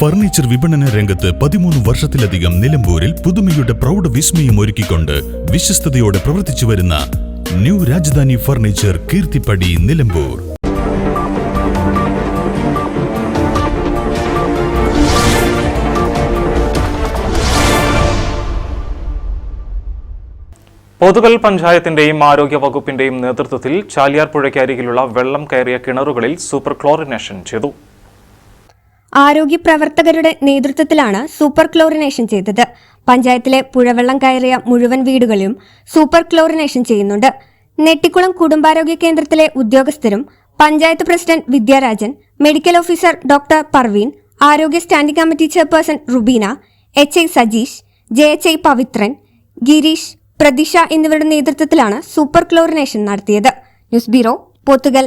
Furniture വിപണന രംഗത്ത് പതിമൂന്ന് വർഷത്തിലധികം നിലമ്പൂരിൽ പുതുമയുടെ പ്രൗഢ വിസ്മയം ഒരുക്കിക്കൊണ്ട് വിശ്വസ്തയോടെ പ്രവർത്തിച്ചു വരുന്ന ന്യൂ രാജധാനി ഫർണിച്ചർ കീർത്തിപ്പടി നിലമ്പൂർ. പൊതുകൽ പഞ്ചായത്തിന്റെയും ആരോഗ്യ വകുപ്പിന്റെയും നേതൃത്വത്തിൽ ചാലിയാർ പുഴയ്ക്ക് അരികിലുള്ള വെള്ളം കയറിയ കിണറുകളിൽ സൂപ്പർ ക്ലോറിനേഷൻ ചെയ്തു. ആരോഗ്യ പ്രവർത്തകരുടെ നേതൃത്വത്തിലാണ് സൂപ്പർ ക്ലോറിനേഷൻ ചെയ്തത്. പഞ്ചായത്തിലെ പുഴവെള്ളം കയറിയ മുഴുവൻ വീടുകളിലും സൂപ്പർ ക്ലോറിനേഷൻ ചെയ്യുന്നുണ്ട്. നെട്ടിക്കുളം കുടുംബാരോഗ്യ കേന്ദ്രത്തിലെ ഉദ്യോഗസ്ഥരും panchayat president Vidyarajan medical officer doctor Parveen ആരോഗ്യ standing committee chairperson Rubeena H I Sajeesh J H I Pavithran Gireesh Prathisha എന്നിവരുടെ നേതൃത്വത്തിലാണ് സൂപ്പർ ക്ലോറിനേഷൻ നടത്തിയത്. News bureau Pothukal.